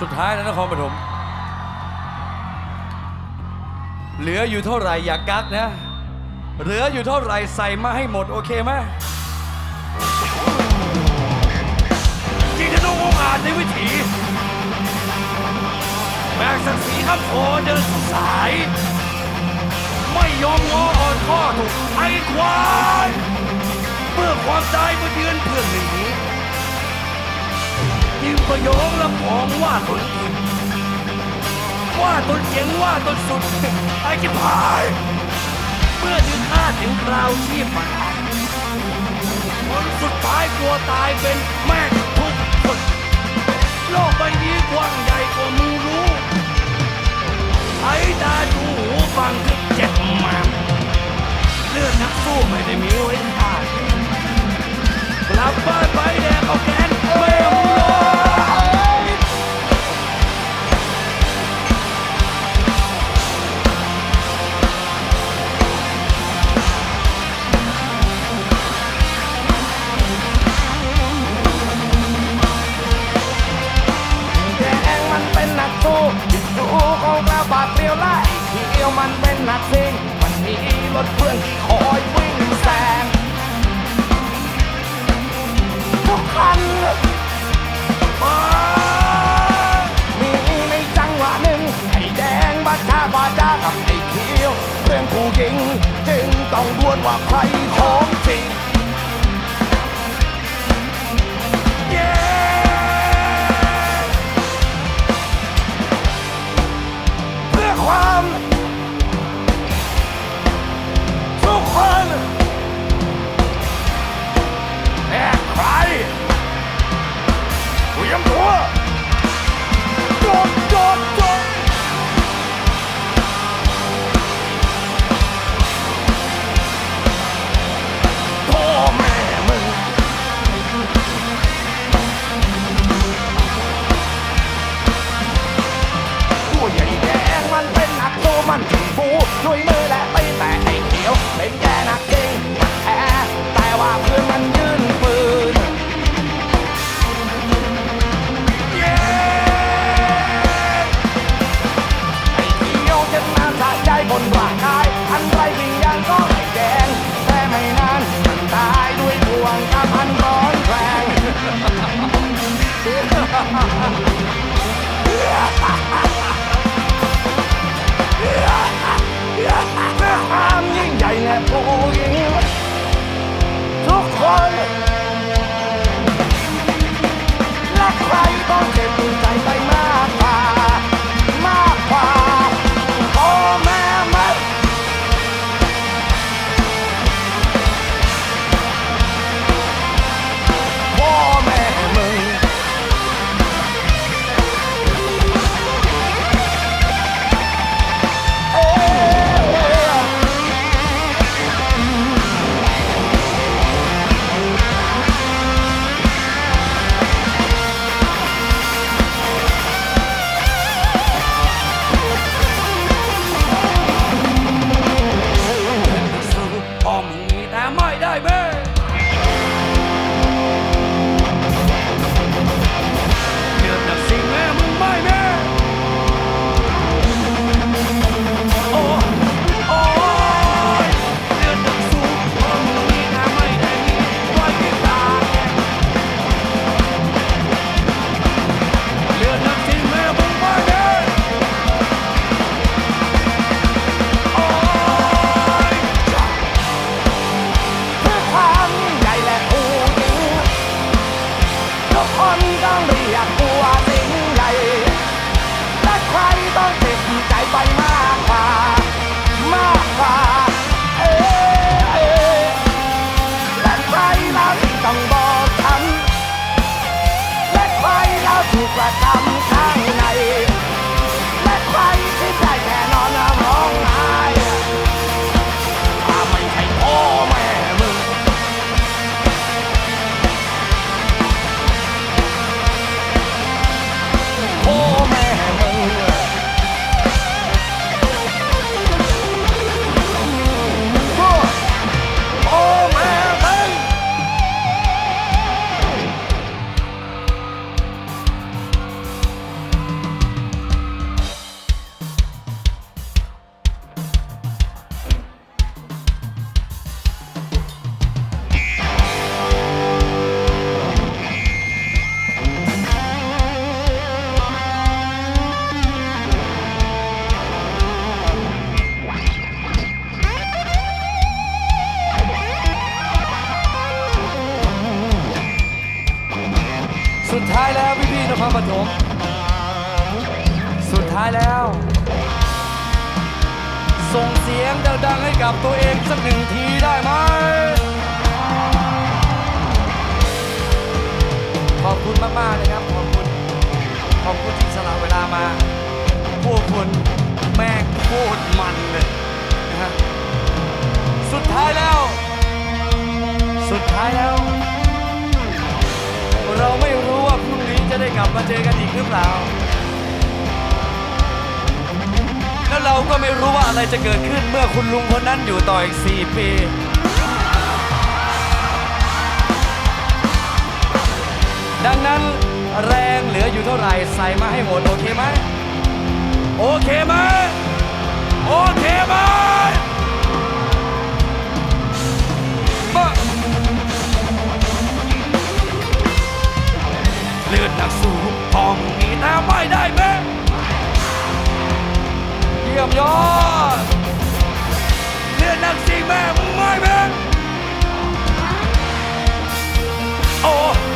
สุดท้ายแล้วนครปฐมเหลืออยู่เท่าไหร่อย่ากักนะ เหลืออยู่เท่าไหร่ใส่มาให้หมด โอเคไหมจริงจะต้ององอาจในวิถีแบกศักดิ์ศรีข้ามโพเดินสู่สาย ไม่ยอมงออ่อนข้อถูกไอ้ควายเมื่อความตายมาเยือนเพื่อนหนี ยิงประโยงลำพองว่าตนผิดว่าตนเจ๋งว่าตนสุดไอ้จิบหาย เมื่อถึงข้าถึงคราวชีพมันคนสุดท้ายกลัวตายเป็นแม่ทุกคนโลกใบนี้กว้างใหญ่กว่ามึงรู้ใช้ตาดูหูฟังถึงเจ็บแมมเลือดนักสู้ไม่ได้มีไว้ทานก มันเป็นนักซิ่งมันมีรถเพื่อนที่ รียมตัวโดดโดดโดดพ่อแม่มึงผู้ใหญ่แดงมันเป็นนักสู้มันถึงฟูด้วยมือ I might die be? acaba. ท้ายแล้วพี่ๆนครปฐมสุดท้ายแล้ว ส่งเสียงดังๆให้กับตัวเองสักหนึ่งทีได้ไหมขอบคุณมากๆนะครับขอบคุณขอบคุณที่สละเวลามาพวกคุณแม่งโคตรมันเลยนะฮะสุดท้ายแล้ว สุดท้ายแล้ว ได้กลับมาเจอกันอีกหรือเปล่า แล้วเราก็ไม่รู้ว่าอะไรจะเกิดขึ้นเมื่อคุณลุงคนนั้นอยู่ต่ออีก 4 ปี ดังนั้นแรงเหลืออยู่เท่าไหร่ใส่มาให้หมด โอเคไหม โอเคไหม โอเคไหม เลือดนักสูงพองมีแต่ไม่ได้แม่เยี่ยมยอดเลือดนักสิแม่มึงไม่แม่โอ้โอ้